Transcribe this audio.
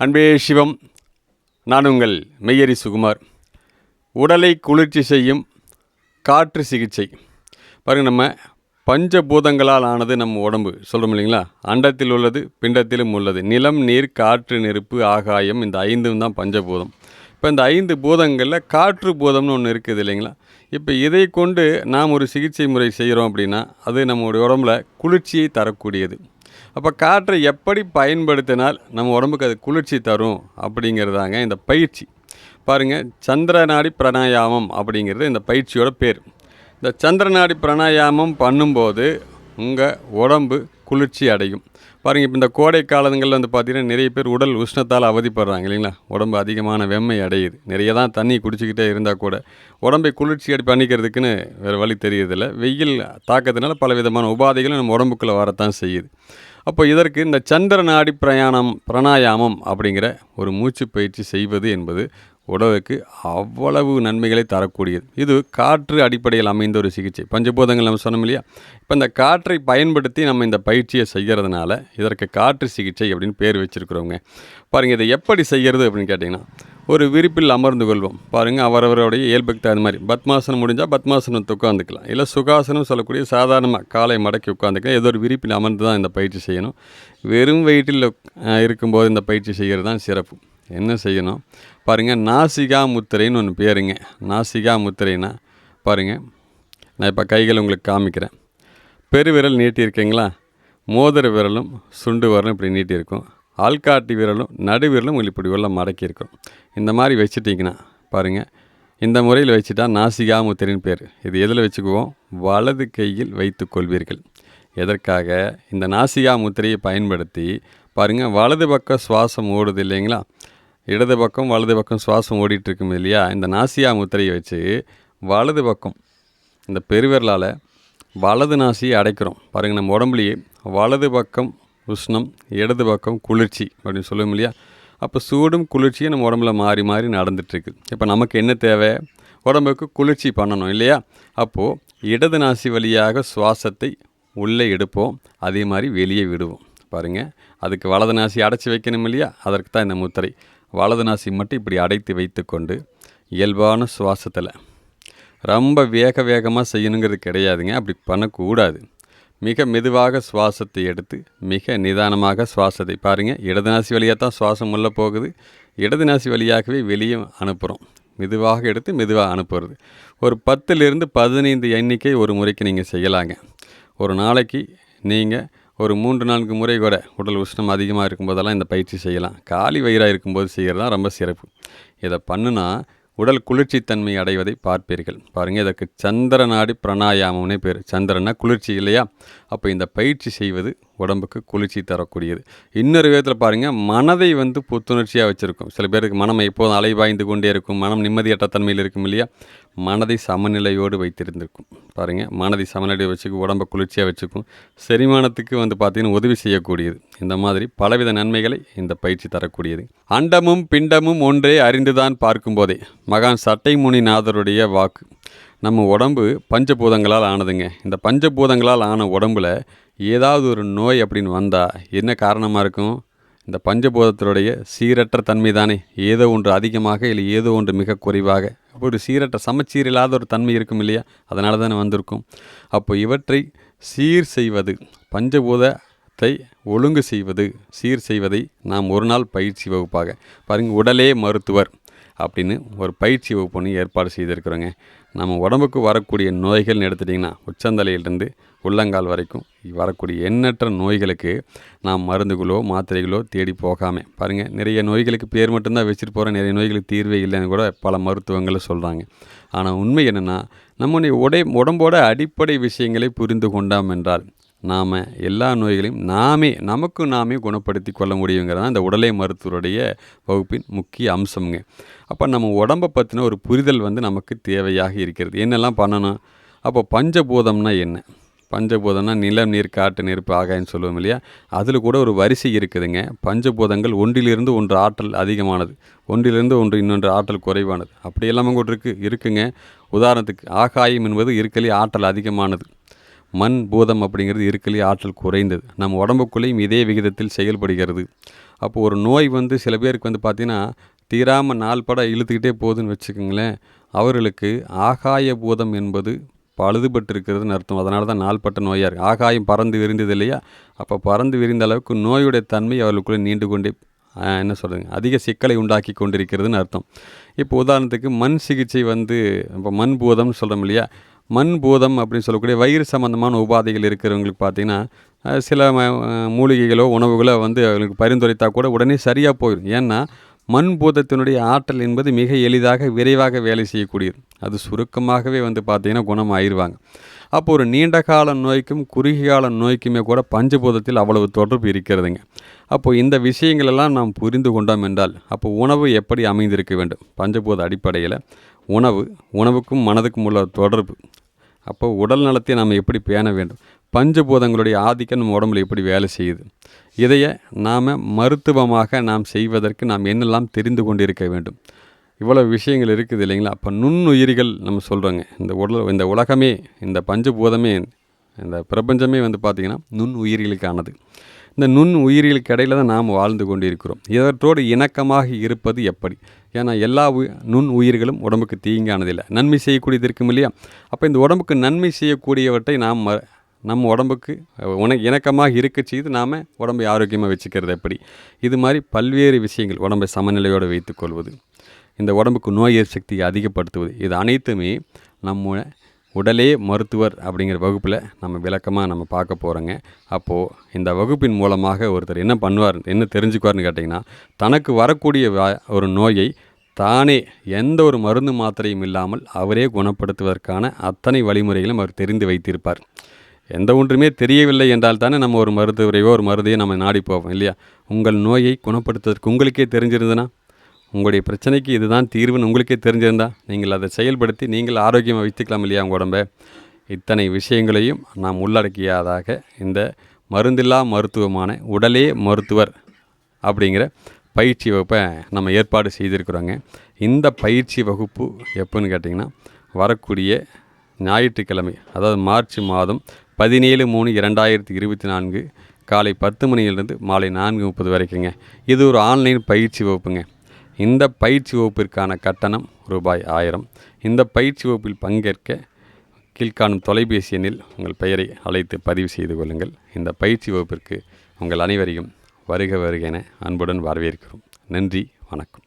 அன்பே சிவம் நான் உங்கள் மெய்யரி சுகுமார். உடலை குளிர்ச்சி செய்யும் காற்று சிகிச்சை. பாருங்க நம்ம பஞ்சபூதங்களால் ஆனது நம்ம உடம்பு. சொல்கிறோம் இல்லைங்களா? அண்டத்தில் உள்ளது பிண்டத்திலும் உள்ளது. நிலம் நீர் காற்று நெருப்பு ஆகாயம் இந்த ஐந்தும் தான் பஞ்சபூதம். இப்போ இந்த ஐந்து பூதங்களில் காற்று பூதம்னு ஒன்று இருக்குது இல்லைங்களா? இப்போ இதை கொண்டு நாம் ஒரு சிகிச்சை முறை செய்கிறோம் அப்படின்னா அது நம்மளுடைய உடம்புல குளிர்ச்சியை தரக்கூடியது. அப்போ காற்றை எப்படி பயன்படுத்தினால் நம்ம உடம்புக்கு அது குளிர்ச்சி தரும் அப்படிங்கிறதாங்க இந்த பயிற்சி. பாருங்கள் சந்திரநாடி பிராணாயாமம் அப்படிங்கிறது இந்த பயிற்சியோட பேர். இந்த சந்திரநாடி பிராணாயாமம் பண்ணும்போது உங்கள் உடம்பு குளிர்ச்சி அடையும். பாருங்கள் இப்போ இந்த கோடை காலங்களில் வந்து பார்த்திங்கன்னா நிறைய பேர் உடல் உஷ்ணத்தால் அவதிப்படுறாங்க இல்லைங்களா? உடம்பு அதிகமான வெம்மை அடையுது. நிறைய தான் தண்ணி குடிச்சிக்கிட்டே இருந்தால் கூட உடம்பை குளிர்ச்சி அடி பண்ணிக்கிறதுக்குன்னு வேறு வழி தெரியறதில்ல. வெயில் தாக்கத்தினால பல விதமான உபாதைகளும் நம்ம உடம்புக்குள்ளே வரத்தான் செய்யுது. அப்போ இதற்கு இந்த சந்திர நாடி பிரயாணம் பிராணாயாமம் அப்படிங்கிற ஒரு மூச்சு பயிற்சி செய்வது என்பது உடலுக்கு அவ்வளவு நன்மைகளை தரக்கூடியது. இது காற்று அடிப்படையில் அமைந்த ஒரு சிகிச்சை. பஞ்சபூதங்கள் நம்ம சொன்னோம் இல்லையா? இப்போ இந்த காற்றை பயன்படுத்தி நம்ம இந்த பயிற்சியை செய்கிறதுனால இதற்கு காற்று சிகிச்சை அப்படின்னு பேர் வச்சுருக்குறவங்க. பாருங்கள் இதை எப்படி செய்கிறது அப்படின்னு கேட்டிங்கன்னா ஒரு விரிப்பில் அமர்ந்து கொள்வோம். பாருங்கள் அவரவருடைய இயல்புக்கு தகுந்த மாதிரி. பத்மாசனம் முடிஞ்சால் பத்மாசனத்தை உட்காந்துக்கலாம் இல்லை சுகாசனம் சொல்லக்கூடிய சாதாரணமாக காலை மடக்கி உட்காந்துக்கலாம் ஏதோ ஒரு விரிப்பில் அமர்ந்து தான் இந்த பயிற்சி செய்யணும். வெறும் வயிற்றில் இருக்கும்போது இந்த பயிற்சி செய்கிறது தான் சிறப்பு. என்ன செய்யணும்? பாருங்கள் நாசிகா முத்திரைன்னு ஒன்று பேருங்க. நாசிகா முத்திரைனா பாருங்கள் நான் இப்போ கைகள் உங்களுக்கு காமிக்கிறேன். பெருவிரல் நீட்டியிருக்கீங்களா? மோதிர விரலும் சுண்டு விரலும் இப்படி நீட்டியிருக்கும். ஆள்காட்டி விரலும் நடு விரலும் உங்களுக்கு இப்படி உள்ள மடக்கியிருக்கும். இந்த மாதிரி வச்சுட்டிங்கன்னா பாருங்கள் இந்த முறையில் வச்சுட்டா நாசிகா முத்திரைன்னு பேர். இது எதில் வச்சுக்குவோம்? வலது கையில் வைத்து கொள்வீர்கள். எதற்காக? இந்த நாசிகா முத்திரையை பயன்படுத்தி பாருங்கள் வலது பக்கம் சுவாசம் ஓடுது இல்லைங்களா? இடது பக்கம் வலது பக்கம் சுவாசம் ஓடிட்டு இருக்கும் இல்லையா? இந்த நாசியா முத்திரையை வச்சு வலது பக்கம் இந்த பெருவிரலால் வலது நாசியை அடைக்கிறோம். பாருங்கள் நம்ம உடம்புலையே வலது பக்கம் உஷ்ணம் இடது பக்கம் குளிர்ச்சி அப்படின்னு சொல்லுவோம் இல்லையா? அப்போ சூடும் குளிர்ச்சியும் நம்ம உடம்புல மாறி மாறி நடந்துகிட்ருக்கு இப்போ நமக்கு என்ன தேவை? உடம்புக்கு குளிர்ச்சி பண்ணணும் இல்லையா? அப்போது இடது நாசி வழியாக சுவாசத்தை உள்ளே எடுப்போம் அதே மாதிரி வெளியே விடுவோம். பாருங்கள் அதுக்கு வலது நாசி அடைச்சி வைக்கணும் இல்லையா? அதற்கு தான் இந்த முத்திரை. வலது நாசி மட்டும் இப்படி அடைத்து வைத்துக்கொண்டு இயல்பான சுவாசத்தில். ரொம்ப வேக வேகமாக செய்யணுங்கிறது கிடையாதுங்க. அப்படி பண்ணக்கூடாது. மிக மெதுவாக சுவாசத்தை எடுத்து மிக நிதானமாக சுவாசத்தை பாருங்கள் இடது நாசி வழியாக தான் சுவாசம் உள்ளே போகுது. இடது நாசி வழியாகவே வெளியே அனுப்புகிறோம் மெதுவாக எடுத்து மெதுவாக அனுப்புறது. ஒரு பத்துலேருந்து பதினைந்து எண்ணிக்கை ஒரு முறைக்கு நீங்கள் செய்யலாங்க. ஒரு நாளைக்கு நீங்கள் ஒரு மூன்று நான்கு முறை கூட உடல் உஷ்ணம் அதிகமாக இருக்கும்போதெல்லாம் இந்த பயிற்சி செய்யலாம். காலி வயிறாக இருக்கும்போது செய்கிறது தான் ரொம்ப சிறப்பு. இதை பண்ணுனா உடல் குளிர்ச்சித்தன்மை அடைவதை பார்ப்பீர்கள். பாருங்கள் இதற்கு சந்திர நாடி பிரணாயாமம்னே பேர். சந்திரனா குளிர்ச்சி இல்லையா? அப்போ இந்த பயிற்சி செய்வது உடம்புக்கு குளிர்ச்சி தரக்கூடியது. இன்னொரு விதத்தில் பாருங்கள் மனதை வந்து புத்துணர்ச்சியாக வச்சுருக்கும். சில பேருக்கு மனம் எப்போதும் அலைபாய்ந்து கொண்டே இருக்கும். மனம் நிம்மதியற்ற தன்மையில் இருக்கும் இல்லையா? மனதை சமநிலையோடு வைத்திருந்திருக்கும். பாருங்கள் மனதை சமநிலையை வச்சுக்கும் உடம்பை குளிர்ச்சியாக வச்சுக்கும் செரிமானத்துக்கு வந்து பார்த்திங்கன்னா உதவி செய்யக்கூடியது. இந்த மாதிரி பலவித நன்மைகளை இந்த பயிற்சி தரக்கூடியது. அண்டமும் பிண்டமும் ஒன்றே அறிந்துதான் பார்க்கும்போதே மகான் சட்டைமுனி நாதருடைய வாக்கு. நம்ம உடம்பு பஞ்சபூதங்களால் ஆனதுங்க. இந்த பஞ்சபூதங்களால் ஆன உடம்புல ஏதாவது ஒரு நோய் அப்படின்னு வந்தால் என்ன காரணமாக இருக்கும்? இந்த பஞ்சபூதத்தினுடைய சீரற்ற தன்மை தானே. ஏதோ ஒன்று அதிகமாக இல்லை ஏதோ ஒன்று மிக குறைவாக. அப்போ ஒரு சீரற்ற சமச்சீர் இல்லாத ஒரு தன்மை இருக்கும் இல்லையா? அதனால தானே வந்திருக்கும். அப்போ இவற்றை சீர் செய்வது பஞ்சபூதத்தை ஒழுங்கு செய்வது சீர் செய்வதை நாம் ஒரு நாள் பயிற்சி வகுப்பாக பாருங்கள் உடலே மருத்துவர் அப்படின்னு ஒரு பயிற்சி வகுப்பு ஒன்று ஏற்பாடு செய்திருக்கிறோங்க. நம்ம உடம்புக்கு வரக்கூடிய நோய்கள்னு எடுத்துட்டிங்கன்னா உச்சந்தலையிலிருந்து உள்ளங்கால் வரைக்கும் வரக்கூடிய எண்ணற்ற நோய்களுக்கு நாம் மருந்துகளோ மாத்திரைகளோ தேடி போகாமல் பாருங்கள் நிறைய நோய்களுக்கு பேர் மட்டும்தான் வச்சுட்டு போகிறோம் நிறைய நோய்களுக்கு தீர்வே இல்லைன்னு கூட பல மருத்துவங்களில் சொல்கிறாங்க ஆனால் உண்மை என்னென்னா நம்முடைய உடை உடம்போட அடிப்படை விஷயங்களை புரிந்து கொண்டோம் என்றால் நாம் எல்லா நோய்களையும் நாமே நமக்கு நாமே குணப்படுத்தி கொள்ள முடியுங்கிறது தான் இந்த உடலை மருத்துவருடைய வகுப்பின் முக்கிய அம்சம்ங்க. அப்போ நம்ம உடம்பை பற்றின ஒரு புரிதல் வந்து நமக்கு தேவையாக இருக்கிறது. என்னெல்லாம் பண்ணணும்? அப்போ பஞ்சபூதம்னா என்ன? பஞ்சபூதம்னா நிலம் நீர் காட்டு நெருப்பு ஆகாயன்னு சொல்லுவோம் இல்லையா? அதில் கூட ஒரு வரிசை இருக்குதுங்க. பஞ்சபூதங்கள் ஒன்றிலிருந்து ஒன்று ஆற்றல் அதிகமானது. ஒன்றிலிருந்து ஒன்று இன்னொன்று ஆற்றல் குறைவானது. அப்படி எல்லாமே கூட இருக்குது இருக்குங்க. உதாரணத்துக்கு ஆகாயம் என்பது இருக்கலே ஆற்றல் அதிகமானது. மண் பூதம் அப்படிங்கிறது இருக்கலே ஆற்றல் குறைந்தது. நம்ம உடம்புக்குள்ளேயும் இதே விகிதத்தில் செயல்படுகிறது. அப்போ ஒரு நோய் வந்து சில பேருக்கு வந்து பார்த்திங்கன்னா தீராமல் நாள் பட இழுத்துக்கிட்டே போகுதுன்னு வச்சுக்கோங்களேன். அவர்களுக்கு ஆகாய பூதம் என்பது பழுதுபட்டிருக்கிறதுன்னு அர்த்தம். அதனால தான் நாள்பட்ட நோயாக இருக்குது ஆகாயம் பறந்து விரிந்தது இல்லையா? அப்போ பறந்து விரிந்த அளவுக்கு நோயுடைய தன்மை அவர்களுக்குள்ளே நீண்டு கொண்டே என்ன சொல்கிறதுங்க அதிக சிக்கலை உண்டாக்கி கொண்டிருக்கிறதுன்னு அர்த்தம். இப்போ உதாரணத்துக்கு மண் சிகிச்சை வந்து இப்போ மண் பூதம்னு சொல்கிறோம் இல்லையா? மண் பூதம் அப்படின்னு சொல்லக்கூடிய வயிறு சம்பந்தமான உபாதைகள் இருக்கிறவங்களுக்கு பார்த்தீங்கன்னா சில மூலிகைகளோ உணவுகளோ வந்து அவங்களுக்கு பரிந்துரைத்தா கூட உடனே சரியாக போயிடும். ஏன்னா மண் பூதத்தினுடைய ஆற்றல் என்பது மிக எளிதாக விரைவாக வேலை செய்யக்கூடியது. அது சுருக்கமாகவே வந்து பார்த்திங்கன்னா குணம் ஆயிடுவாங்க அப்போ ஒரு நீண்ட கால நோய்க்கும் குறுகிய கால நோய்க்குமே கூட பஞ்சபூதத்தில் அவ்வளவு தொடர்பு இருக்கிறதுங்க. அப்போ இந்த விஷயங்களெல்லாம் நாம் புரிந்து கொண்டோம் என்றால் அப்போ உணவு எப்படி அமைந்திருக்க வேண்டும்? பஞ்சபூத அடிப்படையில் உணவு உணவுக்கும் மனதுக்கும் உள்ள தொடர்பு. அப்போ உடல் நலத்தை நாம் எப்படி பேண வேண்டும்? பஞ்சபூதங்களுடைய ஆதிக்கம் நம்ம உடம்புல எப்படி வேலை செய்யுது? இதைய நாம் மருத்துவமாக நாம் செய்வதற்கு நாம் என்னெல்லாம் தெரிந்து கொண்டிருக்க வேண்டும்? இவ்வளோ விஷயங்கள் இருக்குது இல்லைங்களா? அப்போ நுண்ணுயிரிகள் நம்ம சொல்கிறோங்க இந்த உடல் இந்த உலகமே இந்த பஞ்சபூதமே இந்த பிரபஞ்சமே வந்து பார்த்திங்கன்னா நுண் உயிரிகளுக்கானது இந்த நுண் உயிரிகளுக்கு இடையில தான் நாம் வாழ்ந்து கொண்டிருக்கிறோம். இவற்றோடு இணக்கமாக இருப்பது எப்படி? ஏன்னா எல்லா உயி நுண் உயிர்களும் உடம்புக்கு தீங்கானதில்லை. நன்மை செய்யக்கூடியது இருக்கும் இல்லையா? அப்போ இந்த உடம்புக்கு நன்மை செய்யக்கூடியவற்றை நாம் ம- நம்ம உடம்புக்கு உன இணக்கமாக இருக்க செய்து நாம் உடம்பை ஆரோக்கியமாக வச்சுக்கிறது எப்படி? இது மாதிரி பல்வேறு விஷயங்கள் உடம்பை சமநிலையோடு வைத்துக்கொள்வது இந்த உடம்புக்கு நோய் எதிர்ப்பு சக்தியை அதிகப்படுத்துவது இது அனைத்துமே நம்ம உடலே மருத்துவர் அப்படிங்கிற வகுப்பில் நம்ம விளக்கமாக நம்ம பார்க்க போகிறோங்க அப்போது இந்த வகுப்பின் மூலமாக ஒருத்தர் என்ன பண்ணுவார் என்ன தெரிஞ்சுக்குவார்னு கேட்டிங்கன்னா தனக்கு வரக்கூடிய ஒரு நோயை தானே எந்த ஒரு மருந்து மாத்திரையும் இல்லாமல் அவரே குணப்படுத்துவதற்கான அத்தனை வழிமுறைகளும் அவர் தெரிந்து வைத்திருப்பார். எந்த ஒன்றுமே தெரியவில்லை என்றால் தானே நம்ம ஒரு மருத்துவரையோ ஒரு மருந்தையோ நம்ம நாடி போவோம் இல்லையா? உங்கள் நோயை குணப்படுத்துவதற்கு உங்களுக்கே தெரிஞ்சிருந்ததுன்னா உங்களுடைய பிரச்சனைக்கு இதுதான் தீர்வுன்னு உங்களுக்கே தெரிஞ்சிருந்தா நீங்கள் அதை செயல்படுத்தி நீங்கள் ஆரோக்கியமாக வைத்துக்கலாம் இல்லையா உங்கள் உடம்பை? இத்தனை விஷயங்களையும் நாம் உள்ளடக்கியதாக இந்த மருந்தில்லா மருத்துவமான உடலே மருத்துவர் அப்படிங்கிற பயிற்சி வகுப்பை நம்ம ஏற்பாடு செய்திருக்கிறோங்க. இந்த பயிற்சி வகுப்பு எப்போன்னு கேட்டிங்கன்னா வரக்கூடிய ஞாயிற்றுக்கிழமை அதாவது மார்ச் மாதம் பதினேழு மூணு இரண்டாயிரத்தி இருபத்தி நான்கு காலை பத்து மணியிலிருந்து மாலை நான்கு முப்பது வரைக்குங்க. இது ஒரு ஆன்லைன் பயிற்சி வகுப்புங்க. இந்த பயிற்சி வகுப்பிற்கான கட்டணம் ரூபாய் ஆயிரம். இந்த பயிற்சி வகுப்பில் பங்கேற்க கீழ்காணும் தொலைபேசி எண்ணில் உங்கள் பெயரை அழைத்து பதிவு செய்து கொள்ளுங்கள். இந்த பயிற்சி வகுப்பிற்கு உங்கள் அனைவரையும் வருக வருக என அன்புடன் வரவேற்கிறோம். நன்றி வணக்கம்.